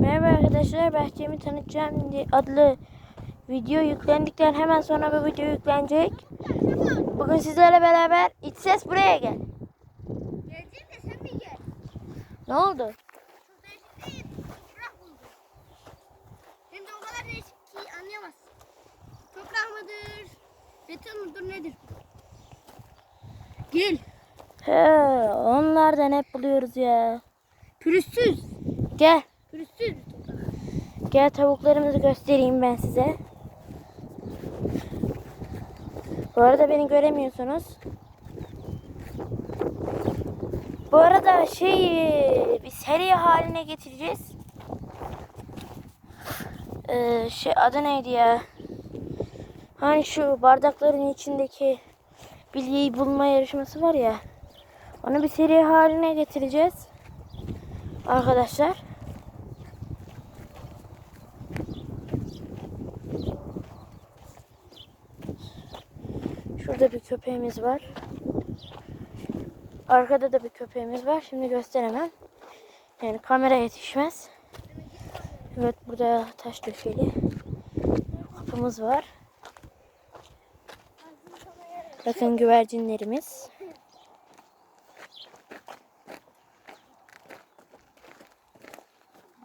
Merhaba arkadaşlar, Bahçemi Tanıtacağım adlı video yüklendikten hemen sonra bu video yüklenecek. Bugün sizlerle beraber iç ses buraya gel. Geleceğim de sen bir gel. Ne oldu? Hem de o kadar değişik ki anlayamazsın. Toprak mıdır? Beton mudur nedir? Gel. He, onlardan hep buluyoruz ya. Pürüzsüz. Gel. Gel tavuklarımızı göstereyim ben size. Bu arada beni göremiyorsunuz. Bu arada şey bir seri haline getireceğiz. Ee, şey adı neydi ya? Hani şu bardakların içindeki bilyeyi bulma yarışması var ya. Onu bir seri haline getireceğiz. Arkadaşlar. Şurada bir köpeğimiz var. Arkada da bir köpeğimiz var. Şimdi gösteremem. Yani kamera yetişmez. Evet burada taş döşeli. Kapımız var. Bakın güvercinlerimiz.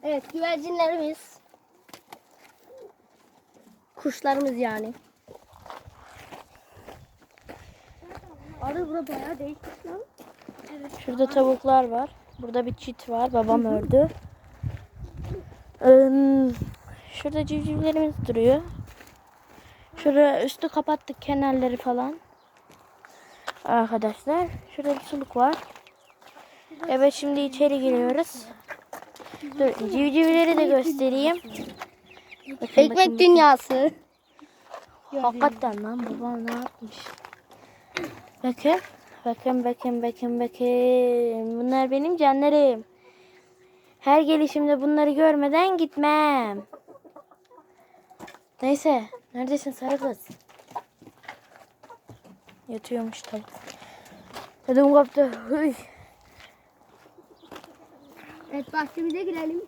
Evet güvercinlerimiz. Kuşlarımız yani. Arı bura bayağı değişik lan. Evet. Şurada tavuklar var. Burada bir çit var. Babam ördü. Ee, Şurada civcivlerimiz duruyor. Şurada üstü kapattık kenarları falan. Arkadaşlar. Şurada bir suluk var. Evet şimdi içeri giriyoruz. Dur civcivleri de göstereyim. Bakın, Ekmek bakın, dünyası. Hakikaten lan babam ne yapmış? Bakın. Bakın bakın bakın bakın. Bunlar benim canlarım. Her gelişimde bunları görmeden gitmem. Neyse. Neredesin sarı kız? Yatıyormuş tabii. Ödüm koptu. Hıy. Evet bahçemize girelim.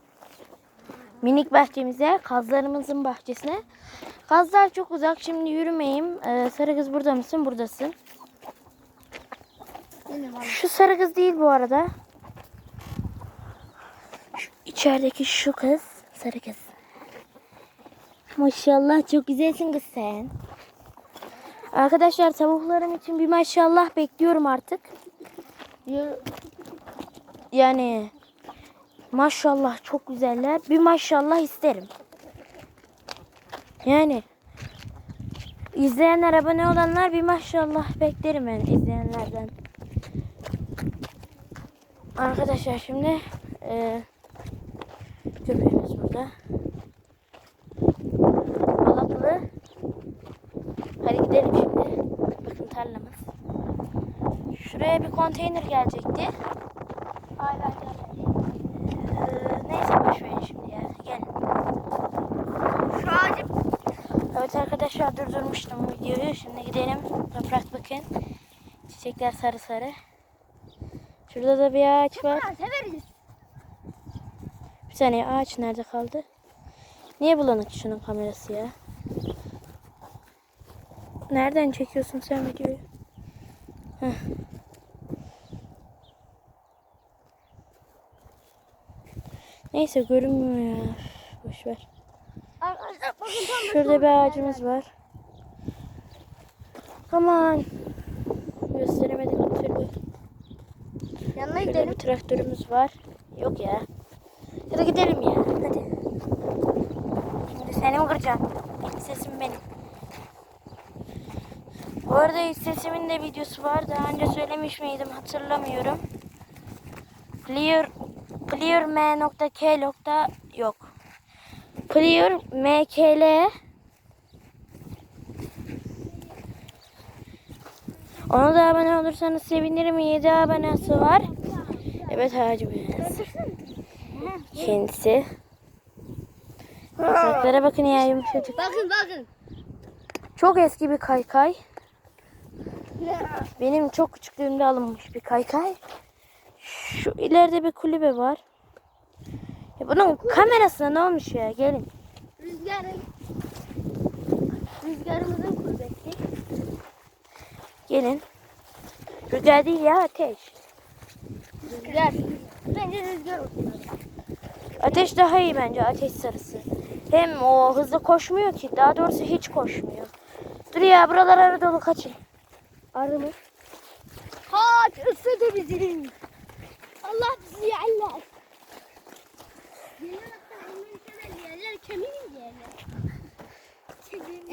Minik bahçemize, kazlarımızın bahçesine. Kazlar çok uzak. Şimdi yürümeyeyim. Ee, sarı kız burada mısın? Buradasın. Şu sarı kız değil bu arada. Şu içerideki şu kız. Sarı kız. Maşallah çok güzelsin kız sen. Arkadaşlar tavuklarım için bir maşallah bekliyorum artık. Ya- Yani maşallah çok güzeller. Bir maşallah isterim. Yani izleyenler abone olanlar bir maşallah beklerim ben izleyenlerden. Arkadaşlar şimdi e, köpeğimiz burada. Balıklı. Hadi gidelim şimdi. Bakın tarlamız. Şuraya bir konteyner gelecekti. Hala gelmedi. Ee, neyse boş verin şimdi ya. Gelin. Şu ağacı Evet arkadaşlar durdurmuştum videoyu. Şimdi gidelim. Toprak bakın. Çiçekler sarı sarı. Şurada da bir ağaç var. Ha, severiz. Bir saniye ağaç nerede kaldı? Niye bulanık şunun kamerası ya? Nereden çekiyorsun sen videoyu? Heh. Neyse görünmüyor ya. Boş ver. Şurada bir ağacımız var. Aman. Türlü. Yanına Şurada gidelim. bir traktörümüz var. Yok ya. Da gidelim ya. Hadi. Şimdi seni mi? İlk sesim benim. Bu arada ilk sesimin de videosu var. Daha önce söylemiş miydim hatırlamıyorum. Clear clearm.k nokta yok. Clear mkl Ona da abone olursanız sevinirim. 7 abonesi var. Evet ağacım. Kendisi. Yapraklara bakın ya yumuşacık. Bakın bakın. Çok eski bir kaykay. Benim çok küçüklüğümde alınmış bir kaykay. Şu ileride bir kulübe var. Ya bunun kamerasına ne olmuş ya? Gelin. Rüzgarın rüzgarımızın kuvveti. Gelin. Rüzgar değil ya ateş. Rüzgar. Bence rüzgar olsun. Ateş daha iyi bence ateş sarısı. Hem o hızlı koşmuyor ki. Daha doğrusu hiç koşmuyor. Dur ya buralar arı dolu kaçın. Arı mı? Kaç ısıdı bizi. Allah bizi yerler.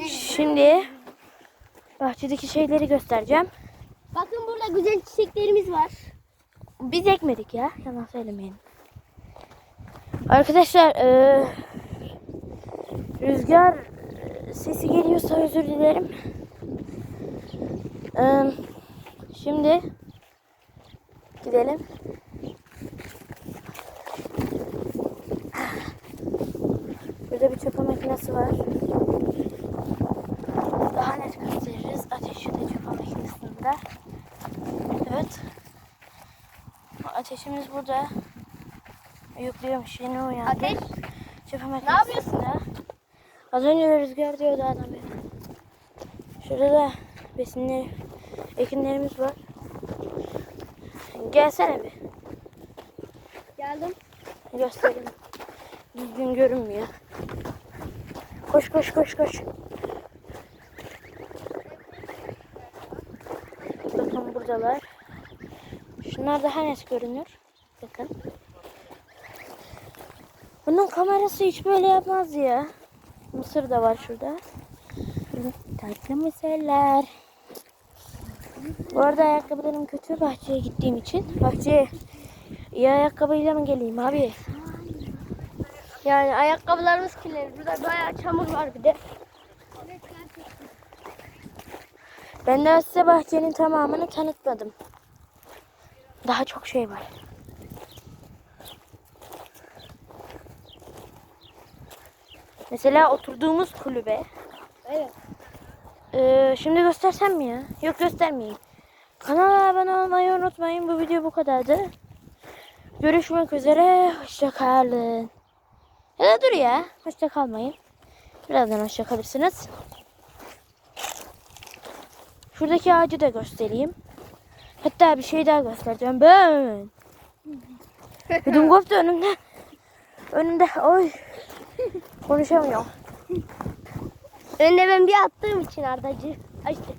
Şimdi bahçedeki şeyleri göstereceğim. Bakın burada güzel çiçeklerimiz var. Biz ekmedik ya. Yalan söylemeyin. Arkadaşlar eee, rüzgar eee, sesi geliyorsa özür dilerim. Eee, şimdi gidelim. Burada bir çöpe makinesi var. Daha net gösteririz. Ateşi de çöpe makinesinde. Evet. Ateşimiz burada. Yüklüyormuş yeni uyandı. Ateş. Çöpe Ne yapıyorsun? ya? Az önce de rüzgar diyordu adam ya. Şurada da besinler, ekinlerimiz var. Gelsene bir. Geldim. Göstereyim. Düzgün görünmüyor. Koş koş koş koş. Bakın buradalar. Şunlar daha net görünür. Bakın. Bunun kamerası hiç böyle yapmaz ya. Mısır da var şurada. Tatlı mısırlar. Bu arada ayakkabılarım kötü bahçeye gittiğim için. Bahçeye iyi ayakkabıyla mı geleyim abi? Yani ayakkabılarımız kirlenir. Burada bayağı çamur var bir de. Ben de size bahçenin tamamını tanıtmadım. Daha çok şey var. Mesela oturduğumuz kulübe. Evet. Ee, şimdi göstersem mi ya? Yok göstermeyeyim. Kanala abone olmayı unutmayın. Bu video bu kadardı. Görüşmek üzere. Hoşça kalın. Ya da dur ya. Hoşça kalmayın. Birazdan hoşça kalırsınız. Şuradaki ağacı da göstereyim. Hatta bir şey daha göstereceğim. Ben. Ödüm koptu önümde. Önümde. Oy. Konuşamıyorum. Önüne ben bir attığım için Ardacı. İşte.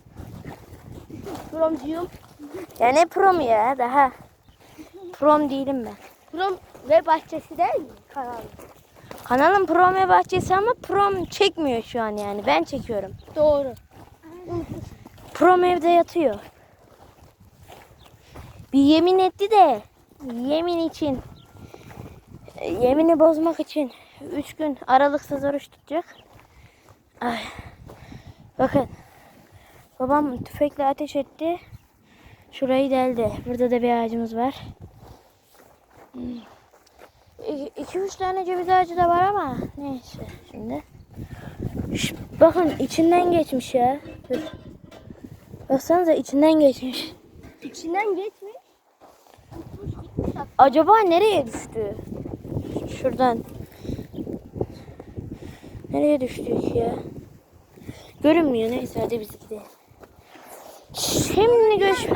Promcuyum. Ya ne prom ya daha. Prom değilim ben. Prom ve bahçesi değil mi? Kanal. Kanalın prom ve bahçesi ama prom çekmiyor şu an yani. Ben çekiyorum. Doğru. Prom evde yatıyor. Bir yemin etti de yemin için yemini bozmak için 3 gün aralıksız oruç tutacak. Ay. Bakın. Babam tüfekle ateş etti. Şurayı deldi. Burada da bir ağacımız var. 2-3 tane ceviz ağacı da var ama neyse şimdi. Şş, bakın içinden geçmiş ya. Dur. Baksanıza içinden geçmiş. İçinden geçmiş. Acaba nereye düştü? Şuradan. Nereye düştük ya? Görünmüyor neyse hadi biz gidelim. Şimdi görüş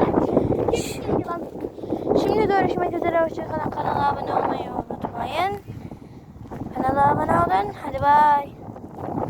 Şimdi görüşmek üzere hoşçakalın. Kanala abone olmayı unutmayın. Kanala abone olun. Hadi bay.